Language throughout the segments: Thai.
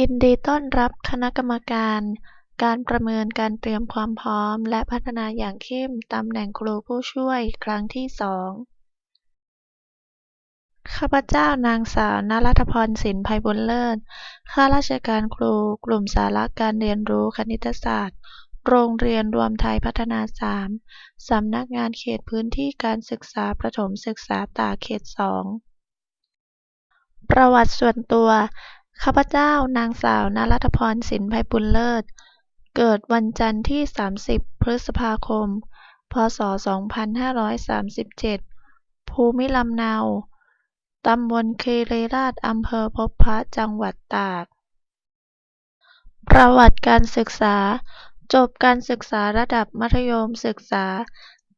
ยินดีต้อนรับคณะกรรมการการประเมินการเตรียมความพร้อมและพัฒนาอย่างเข้มตำแหน่งครูผู้ช่วยครั้งที่สองข้าพเจ้านางสาวนรัตพรสินไพบุญเลิศ ข้าราชการครูกลุ่มสาระการเรียนรู้คณิตศาสตร์ โรงเรียนรวมไทยพัฒนาสามสำนักงานเขตพื้นที่การศึกษาประถมศึกษาตากเขตสองประวัติส่วนตัว ข้าพเจ้านางสาวนรัตพร สินไพบุญเลิศ เกิดวันจันทร์ที่ 30 พฤษภาคม พ.ศ.2537 ภูมิลำเนา ตำบลคีรีราษฎร์อำเภอพบพระ จังหวัดตาก ประวัติการศึกษา จบการศึกษาระดับมัธยมศึกษา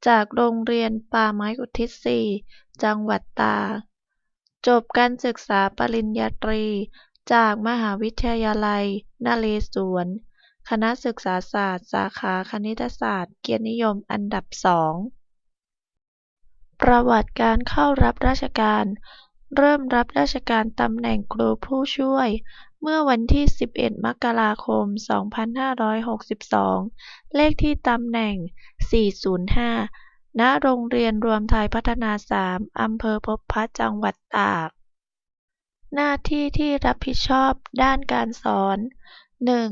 จากโรงเรียนป่าไม้อุทิศ 4 จังหวัดตาก จบการศึกษาปริญญาตรี จากมหาวิทยาลัยนเรศวรคณะศึกษาศาสตร์ สาขาคณิตศาสตร์ เกียรตินิยมอันดับสอง ประวัติการเข้ารับราชการ เริ่มรับราชการตำแหน่งครูผู้ช่วย เมื่อวันที่ 11 มกราคม 2562 เลขที่ตำแหน่ง 405 ณ โรงเรียนรวมไทยพัฒนาสามอำเภอพบพระจังหวัดตาก หน้าที่ที่รับผิดชอบด้านการสอนหนึ่ง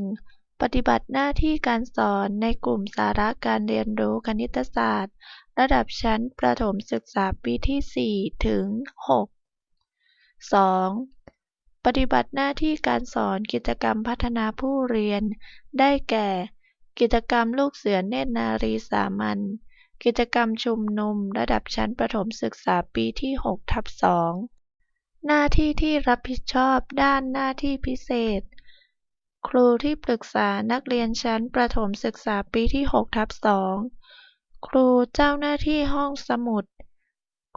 ปฏิบัติหน้าที่การสอนในกลุ่มสาระการเรียนรู้คณิตศาสตร์ ระดับชั้นประถมศึกษาปีที่ 4 ถึง6สองปฏิบัติหน้าที่การสอนกิจกรรมพัฒนาผู้เรียน ได้แก่ กิจกรรมลูกเสือเนตรนารีสามัญกิจกรรมชุมนุมระดับชั้นประถมศึกษาปีที่ 6 ทับ 2 หน้าที่ที่รับผิดชอบด้านหน้าที่พิเศษ ครูที่ปรึกษานักเรียนชั้นประถมศึกษาปีที่6ทับ2ครูเจ้าหน้าที่ห้องสมุด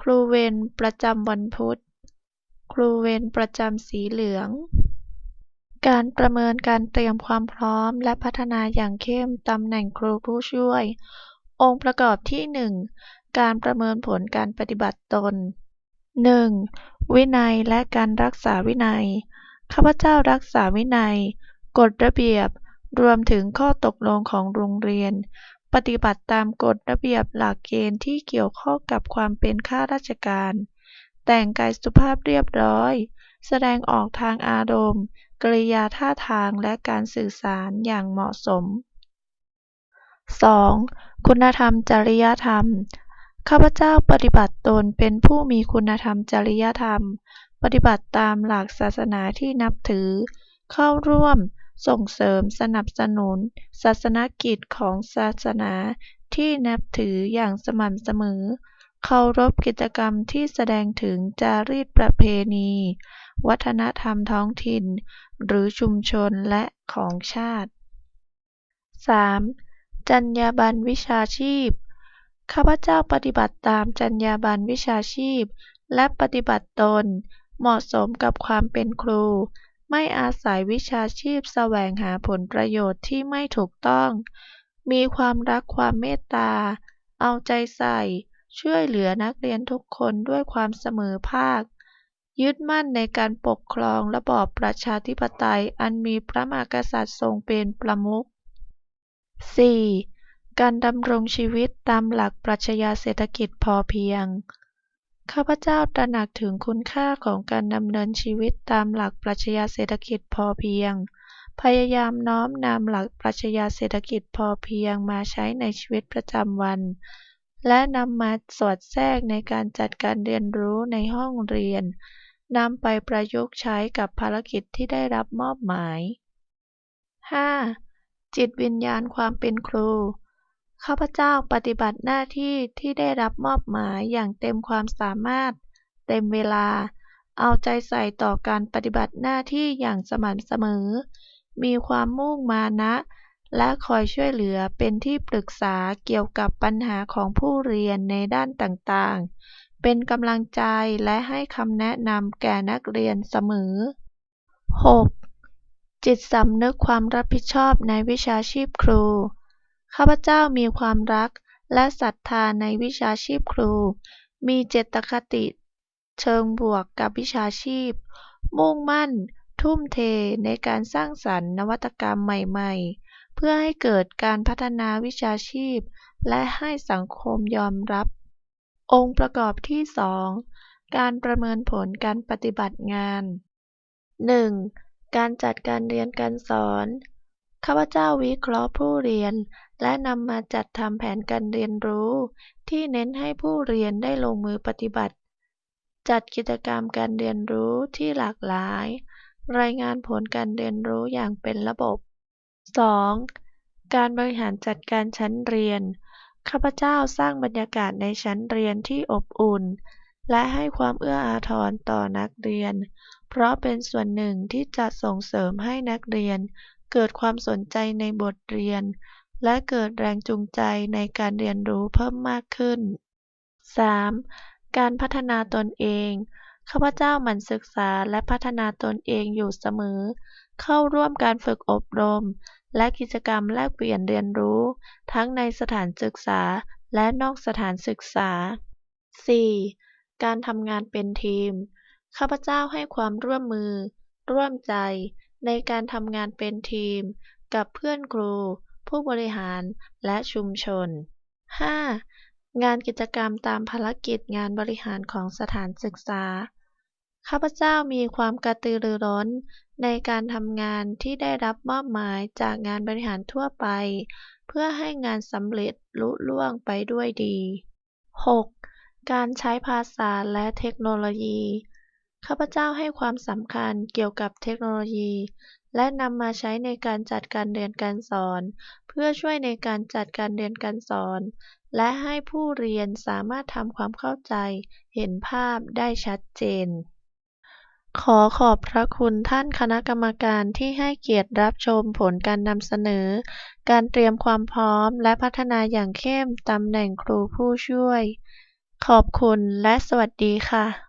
ครูเวรประจำวันพุธ ครูเวรประจำสีเหลือง การประเมินการเตรียมความพร้อมและพัฒนาอย่างเข้มตำแหน่งครูผู้ช่วย องค์ประกอบที่ 1การประเมินผลการปฏิบัติตน 1. วินัยและการรักษาวินัย ข้าพเจ้ารักษาวินัย กฎระเบียบ รวมถึงข้อตกลงของโรงเรียน ปฏิบัติตามกฎระเบียบหลักเกณฑ์ที่เกี่ยวข้องกับความเป็นข้าราชการ แต่งกายสุภาพเรียบร้อย แสดงออกทางอารมณ์ กริยาท่าทางและการสื่อสารอย่างเหมาะสม 2. คุณธรรมจริยธรรม ข้าพเจ้าปฏิบัติตนเป็นผู้มีคุณธรรมจริยธรรม ปฏิบัติตามหลักศาสนาที่นับถือ เข้าร่วม ส่งเสริมสนับสนุน ศาสนกิจของศาสนาที่นับถืออย่างสม่ำเสมอ เคารพกิจกรรมที่แสดงถึงจารีตประเพณี วัฒนธรรมท้องถิ่น หรือชุมชนและของชาติ 3. จรรยาบรรณวิชาชีพ ข้าพเจ้าปฏิบัติตามจรรยาบรรณวิชาชีพ และปฏิบัติตน เหมาะสมกับความเป็นครู ไม่อาศัยวิชาชีพแสวงหาผลประโยชน์ที่ไม่ถูกต้อง มีความรักความเมตตา เอาใจใส่ ช่วยเหลือนักเรียนทุกคนด้วยความเสมอภาค ยึดมั่นในการปกครองระบอบประชาธิปไตยอันมีพระมหากษัตริย์ทรงเป็นประมุข 4. การดำรงชีวิตตามหลักปรัชญาเศรษฐกิจพอเพียง ข้าพเจ้าตระหนักถึงคุณค่าของการดำเนินชีวิตตามหลักปรัชญาเศรษฐกิจพอเพียง พยายามน้อมนำหลักปรัชญาเศรษฐกิจพอเพียงมาใช้ในชีวิตประจำวัน และนำมาสอดแทรกในการจัดการเรียนรู้ในห้องเรียนนำไปประยุกต์ใช้กับภารกิจที่ได้รับมอบหมาย 5. จิตวิญญาณความเป็นครู ข้าพเจ้าปฏิบัติหน้าที่ที่ได้รับมอบหมายอย่างเต็มความสามารถ เต็มเวลา เอาใจใส่ต่อการปฏิบัติหน้าที่อย่างสม่ำเสมอ มีความมุ่งมานะ และคอยช่วยเหลือเป็นที่ปรึกษาเกี่ยวกับปัญหาของผู้เรียนในด้านต่างๆ เป็นกำลังใจและให้คำแนะนำแก่นักเรียนเสมอ 6. จิตสำนึกความรับผิดชอบในวิชาชีพครู ข้าพเจ้ามีความรักและศรัทธาในวิชาชีพครู มีเจตคติเชิงบวกกับวิชาชีพ มุ่งมั่น ทุ่มเทในการสร้างสรรค์นวัตกรรมใหม่ ๆ เพื่อให้เกิดการพัฒนาวิชาชีพ และให้สังคมยอมรับ องค์ประกอบที่ 2 การประเมินผลการปฏิบัติงาน 1. การจัดการเรียนการสอน ข้าพเจ้าวิเคราะห์ผู้เรียน และนำมาจัดทำแผนการเรียนรู้ ที่เน้นให้ผู้เรียนได้ลงมือปฏิบัติ จัดกิจกรรมการเรียนรู้ที่หลากหลาย รายงานผลการเรียนรู้อย่างเป็นระบบ 2. การบริหารจัดการชั้นเรียน ข้าพเจ้าสร้างบรรยากาศในชั้นเรียนที่อบอุ่น และให้ความเอื้ออาทรต่อนักเรียน เพราะเป็นส่วนหนึ่งที่จะส่งเสริมให้นักเรียน เกิดความสนใจในบทเรียน และเกิดแรงจูงใจในการเรียนรู้เพิ่มมากขึ้น 3. การพัฒนาตนเอง ข้าพเจ้าหมั่นศึกษาและพัฒนาตนเองอยู่เสมอ เข้าร่วมการฝึกอบรม และกิจกรรมแลกเปลี่ยนเรียนรู้ ทั้งในสถานศึกษาและนอกสถานศึกษา 4. การทำงานเป็นทีม ข้าพเจ้าให้ความร่วมมือ ร่วมใจ ในการทำงานเป็นทีม กับเพื่อนครู ผู้บริหาร และชุมชน 5. งานกิจกรรมตามภารกิจงานบริหารของสถานศึกษา ข้าพเจ้ามีความกระตือรือร้น ในการทำงานที่ได้รับมอบหมายจากงานบริหารทั่วไป เพื่อให้งานสำเร็จลุล่วงไปด้วยดี 6. การใช้ภาษาและเทคโนโลยี ข้าพเจ้าให้ความสำคัญเกี่ยวกับเทคโนโลยี และนำมาใช้ในการจัดการเรียนการสอน เพื่อช่วยในการจัดการเรียนการสอน และให้ผู้เรียนสามารถทำความเข้าใจ เห็นภาพได้ชัดเจน ขอขอบพระคุณท่านคณะกรรมการที่ให้เกียรติรับชมผลการนำเสนอ การเตรียมความพร้อมและพัฒนาอย่างเข้มตำแหน่งครูผู้ช่วย ขอบคุณและสวัสดีค่ะ